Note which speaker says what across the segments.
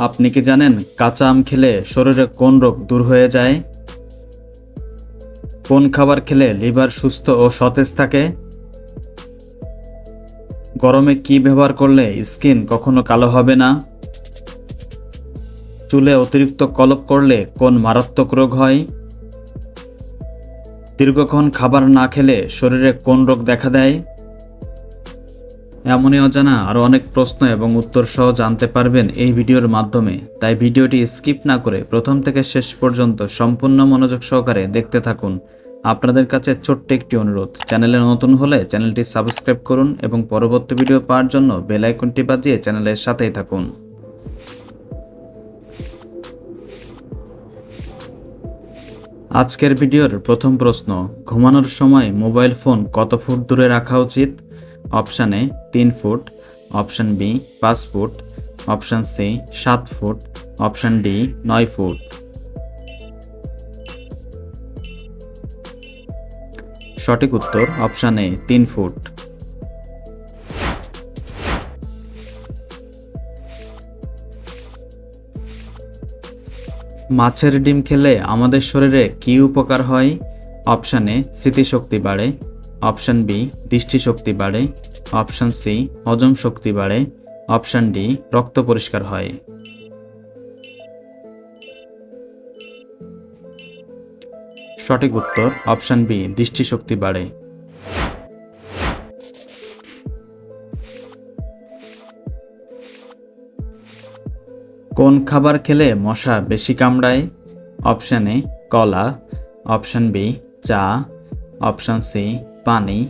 Speaker 1: আপনি কি জানেন কাঁচা আম খেলে শরীরে কোন রোগ দূর হয়ে যায়? কোন খাবার খেলে লিভার সুস্থ ও সতেজ থাকে? গরমে কি ব্যবহার করলে স্কিন কখনো কালো হবে না? চুলে অতিরিক্ত কলপ করলে কোন মারাত্মক রোগ হয়? দীর্ঘক্ষণ খাবার না খেলে শরীরে কোন রোগ দেখা দেয়? এমনই অজানা, আরও অনেক প্রশ্ন এবং উত্তর সহ জানতে পারবেন এই ভিডিওর মাধ্যমে। তাই ভিডিওটি স্কিপ না করে প্রথম থেকে শেষ পর্যন্ত সম্পূর্ণ মনোযোগ সহকারে দেখতে থাকুন। আপনাদের কাছে ছোট্ট একটি অনুরোধ, চ্যানেলে নতুন হলে চ্যানেলটি সাবস্ক্রাইব করুন এবং পরবর্তী ভিডিও পাওয়ার জন্য বেল আইকনটি বাজিয়ে চ্যানেলের সাথেই থাকুন। আজকের ভিডিওর প্রথম প্রশ্ন, ঘুমানোর সময় মোবাইল ফোন কত ফুট দূরে রাখা উচিত? অপশান এ তিন ফুট, অপশান বি পাঁচ ফুট, অপশান সি সাত ফুট, অপশান ডি নয় ফুট। সঠিক উত্তর অপশান এ তিন ফুট। মাছের ডিম খেলে আমাদের শরীরে কী উপকার হয়? অপশান স্মৃতিশক্তি বাড়ে। অপশান বি, দৃষ্টিশক্তি বাড়ে। অপশান সি, হজম শক্তি বাড়ে। অপশান ডি, রক্ত পরিষ্কার হয়। সঠিক উত্তর, অপশান বি, দৃষ্টিশক্তি বাড়ে। কোন খাবার খেলে মশা বেশি কামড়ায়? অপশান এ, কলা। অপশান বি, চা। অপশান সি পানি,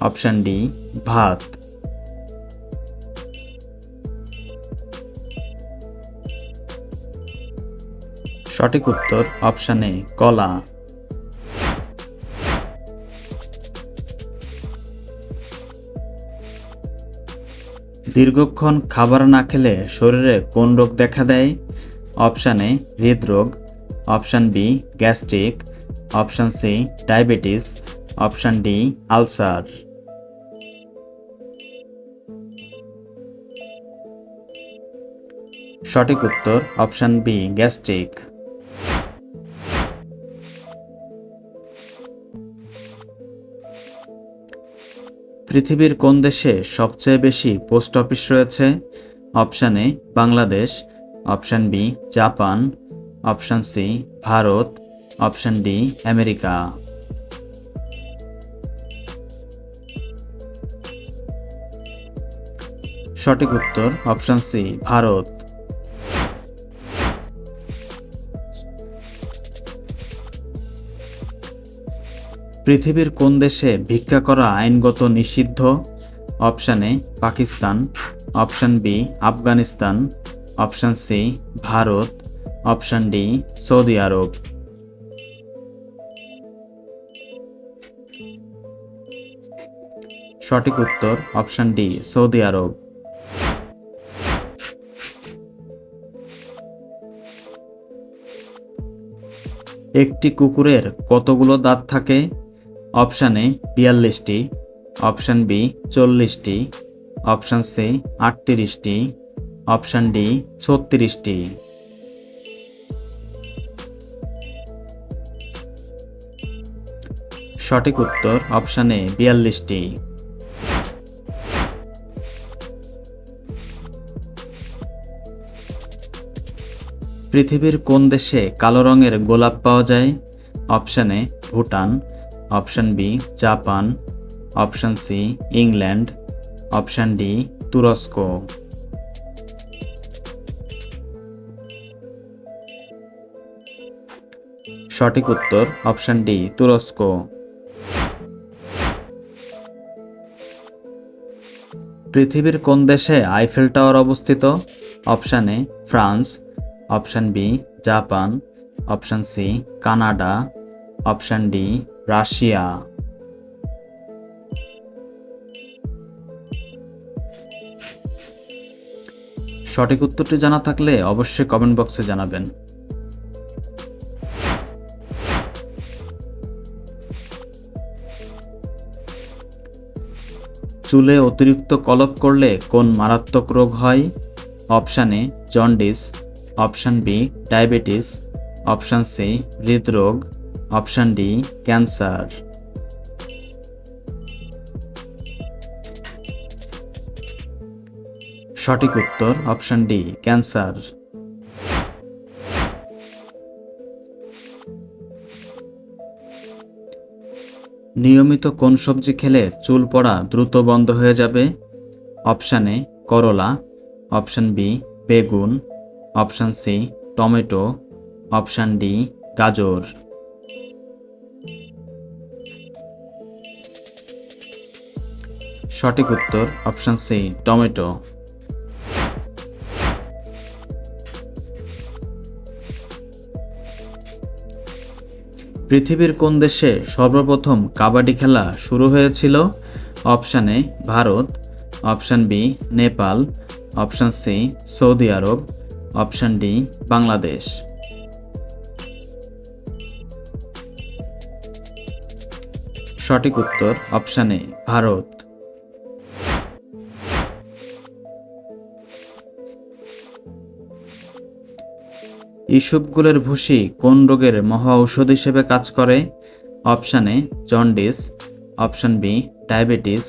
Speaker 1: অপশান ডি, ভাত। সঠিক উত্তর অপশান কলা। দীর্ঘক্ষণ খাবার না খেলে শরীরে কোন রোগ দেখা দেয়? অপশান হৃদরোগ। Option B, gastric. Option C, diabetes, option D, ulcer. সঠিক উত্তর, অপশান বি, গ্যাস্ট্রিক। পৃথিবীর কোন দেশে সবচেয়ে বেশি পোস্ট অফিস রয়েছে? Option A, Bangladesh, option B, Japan, option C, Bharat option D America সঠিক উত্তর অপশান সি ভারত। পৃথিবীর কোন দেশে ভিক্ষা করা আইনগত নিষিদ্ধ? Option Pakistan. Option B Afghanistan. Option C Bharat. Option D Saudi Arab. সঠিক উত্তর অপশান ডি সৌদি আরব। একটি কুকুরের কতগুলো দাঁত থাকে? অপশান এ বিয়াল্লিশটি। অপশান বি চল্লিশটি। অপশান সি আটত্রিশটি। অপশান ডি ছত্রিশটি। সঠিক উত্তর অপশান বিয়াল্লিশটি। পৃথিবীর কোন দেশে কালো রঙের গোলাপ পাওয়া যায়? Option A Bhutan, option B Japan, option C England, option D তুরস্ক। সঠিক উত্তর অপশান ডি তুরস্ক। পৃথিবীর কোন দেশে আইফেল টাওয়ার অবস্থিত? Option A, France. Option B, Japan. Option C, Canada. Option D, Russia. সঠিক উত্তরটি জানা থাকলে অবশ্যই কমেন্ট বক্সে জানাবেন। চুলে অতিরিক্ত কলপ করলে কোন মারাত্মক রোগ হয়? Option A, jaundice. Option B, diabetes. Option C, হৃদরোগ। Option D, cancer. সঠিক উত্তর অপশান ডি, ক্যান্সার। নিয়মিত কোন সবজি খেলে চুল পড়া দ্রুত বন্ধ হয়ে যাবে? অপশান এ, করলা। অপশান বি, বেগুন। Option C, tomato. Option D, গাজর। সঠিক উত্তর, অপশান সি, টমেটো। পৃথিবীর কোন দেশে সর্বপ্রথম কাবাডি খেলা শুরু হয়েছিল? Option A, Bharat. Option B, Nepal. Option C, Saudi Arab. Option D, Bangladesh. সঠিক উত্তর অপশান এ, ভারত। ইসবগুলের ভুসি কোন রোগের মহা ঔষধ হিসেবে কাজ করে? Option A, jaundice, option B, diabetes,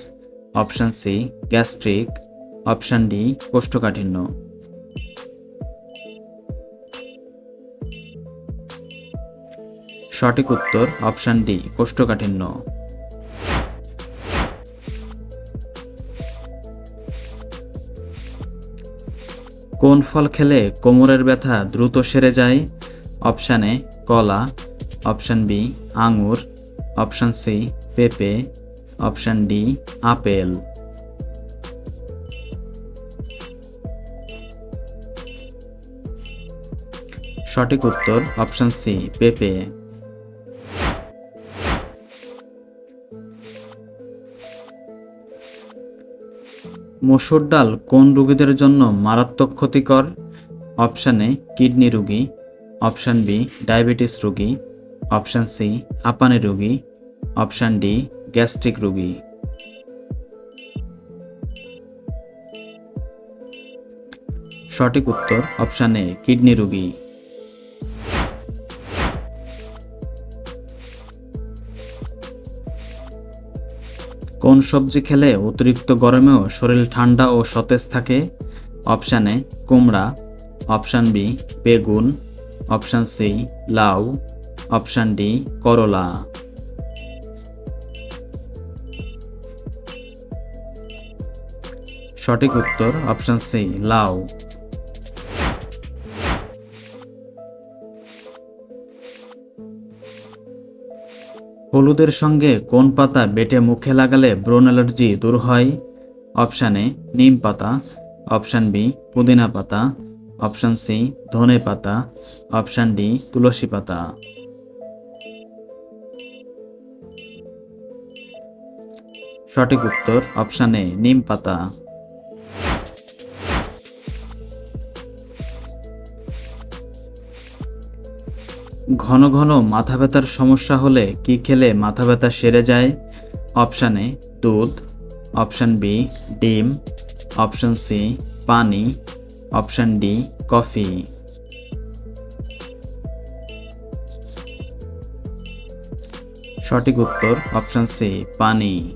Speaker 1: option C, gastric, option D, কোষ্ঠকাঠিন্য। সঠিক উত্তর অপশান ডি, কোষ্ঠকাঠিন্য। কোন ফল খেলে কোমরের ব্যথা দ্রুত সেরে যায়? অপশান এ, কলা। অপশান বি, আঙুর। অপশান সি, পেঁপে। Option D, apple. সঠিক উত্তর অপশান সি, পেঁপে। মসুর ডাল কোন রোগীদের জন্য মারাত্মক ক্ষতিকর? অপশান এ, কিডনি রোগী। অপশান বি, ডায়াবেটিস রোগী। অপশান সি, হাঁপানি রোগী। অপশান ডি, গ্যাস্ট্রিক রোগী। সঠিক উত্তর অপশান এ, কিডনি রোগী। কোন সবজি খেলে অতিরিক্ত গরমেও শরীর ঠান্ডা ও সতেজ থাকে? অপশান এ, কুমড়া। অপশান বি, বেগুন। অপশান সি, লাউ। অপশান ডি, করলা। সঠিক উত্তর অপশান সি, লাউ। হলুদের সঙ্গে কোন পাতা বেটে মুখে লাগালে ব্রণ অ্যালার্জি দূর হয়? অপশান এ, নিম পাতা। অপশান বি, পুদিনা পাতা। অপশান সি, ধনে পাতা। অপশান ডি, তুলসী পাতা। সঠিক উত্তর অপশান এ, নিম পাতা। ঘন ঘন মাথা ব্যথার সমস্যা হলে কি খেলে মাথা ব্যথা সেরে যায়? অপশান এ, দুধ। অপশান বি, ডিম। অপশান সি, পানি। Option D, coffee. সঠিক উত্তর, অপশান সি, পানি।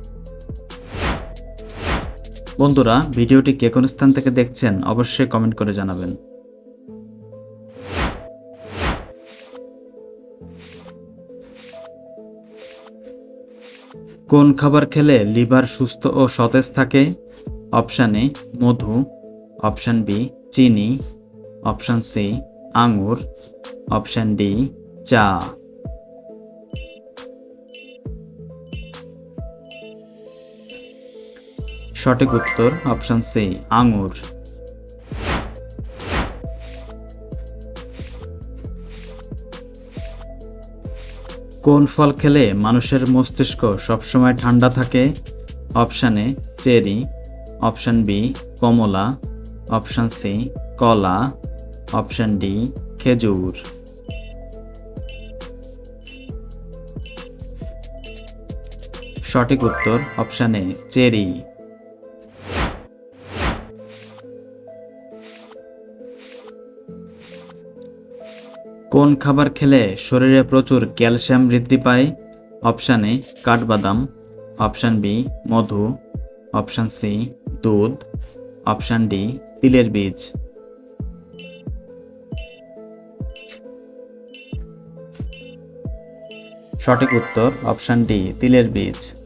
Speaker 1: বন্ধুরা, ভিডিওটি কে কোন স্থান থেকে দেখছেন অবশ্যই কমেন্ট করে জানাবেন। কোন খাবার খেলে লিভার সুস্থ ও সতেজ থাকে? অপশান এ, মধু। অপশান বি, চিনি। অপশান সি আঙুর অপশান ডি, চা। সঠিক উত্তর অপশান সি আঙুর কোন ফল খেলে মানুষের মস্তিষ্ক সবসময় ঠান্ডা থাকে? Option A, cherry. Option B, Kamala. Option C, কলা। অপশান ডি, খেজুর। সঠিক উত্তর অপশান এ, চেরি। কোন খাবার খেলে শরীরে প্রচুর ক্যালসিয়াম বৃদ্ধি পায়? অপশান এ, কাঠবাদাম। অপশান বি, মধু। অপশান সি, দুধ। অপশান ডি, তিলের বীজ। সঠিক উত্তর, অপশান ডি, তিলের বীজ।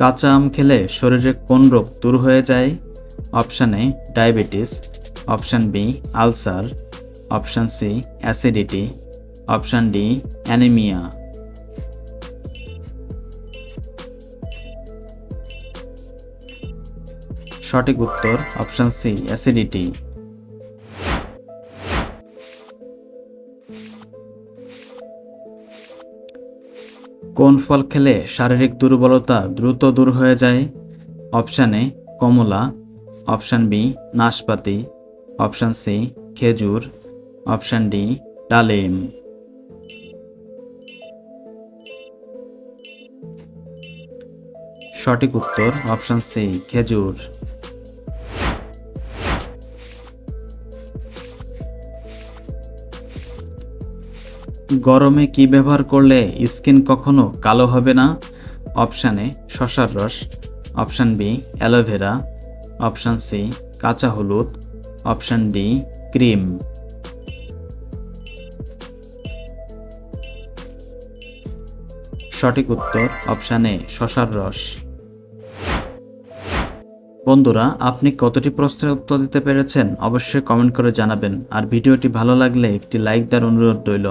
Speaker 1: কাঁচা আম খেলে শরীরে কোন রোগ দূর হয়ে যায়? Option A, diabetes, option B, ulcer, option C, acidity, option D, anaemia. সঠিক উত্তর অপশান সি, অ্যাসিডিটি। কোন ফল খেলে শারীরিক দুর্বলতা দ্রুত দূর হয়ে যায়? অপশান এ, কমলা। অপশান বি, নাশপাতি। অপশান সি, খেজুর। অপশান ডি, ডালিম। সঠিক উত্তর, অপশান সি, খেজুর। গরমে কি ব্যবহার করলে স্কিন কখনো কালো হবে না? অপশান এ, শশার রস। Option B, aloe vera. Option C, কাঁচা হলুদ। Option D, cream. সঠিক উত্তর, অপশান এ, শশার রস। বন্ধুরা, আপনি কতটি প্রশ্নের উত্তর দিতে পেরেছেন অবশ্যই কমেন্ট করে জানাবেন। আর ভিডিওটি ভালো লাগলে একটি লাইক দেওয়ার অনুরোধ রইল।